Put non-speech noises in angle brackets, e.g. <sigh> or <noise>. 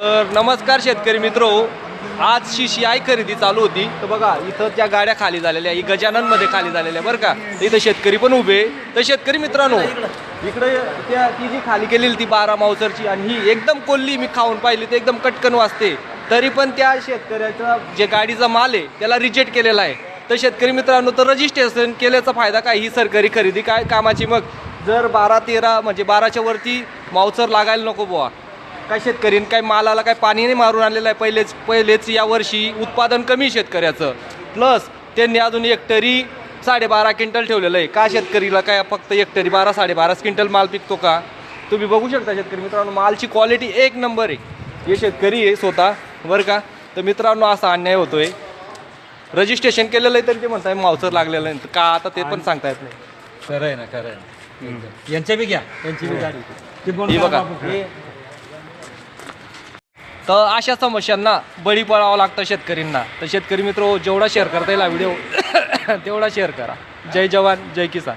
तर नमस्कार शेतकरी मित्र आज शिशिआय खरेदी चालू होती. तर बघा इथं त्या गाड्या खाली झालेल्या ही गजाननमध्ये खाली झालेल्या बरं का. तर इथं शेतकरी पण उभे आहे. तर शेतकरी मित्रांनो इकडे त्या ती जी खाली केलेली ती बारा मावसरची आणि ही एकदम कोल्ली मी खाऊन पाहिली तर एकदम कटकन वाजते. तरी पण त्या शेतकऱ्याचा जे गाडीचा माल आहे त्याला रिजेक्ट केलेला आहे. तर शेतकरी मित्रांनो तर रजिस्ट्रेशन केल्याचा फायदा काय? ही सरकारी खरेदी काय? कामाची मग जर बारा तेरा म्हणजे बाराच्या वरती मावसर लागायला नको बुवा. काय शेतकरीन काय मालाला काय पाणी नाही मारून आणलेलं आहे. पहिलेच पहिलेच या वर्षी उत्पादन कमी शेतकऱ्याचं. प्लस त्यांनी अजून एकटरी साडेबारा क्विंटल ठेवलेलं आहे. का शेतकरीला काय फक्त एकटरी बारा साडेबाराच क्विंटल माल पिकतो का? तुम्ही बघू शकता शेतकरी मित्रांनो मालची क्वालिटी एक नंबर आहे. हे शेतकरी आहे स्वतः बरं का? तर मित्रांनो असा अन्याय होतोय. रजिस्ट्रेशन केलेलं आहे तरी ते म्हणताय मावसर लागलेलं आहे. का आता ते पण सांगता येत नाही. खरं आहे ना खरं आहे ना. यांच्या बी घ्या यांची बी गाडी. ती हे बघा. हे तर अशा समस्यांना बळी पडावं लागतं शेतकरींना. तर शेतकरी मित्र हो, जेवढा शेअर करता येईल हा व्हिडिओ <coughs> तेवढा शेअर करा. जय जवान जय किसान.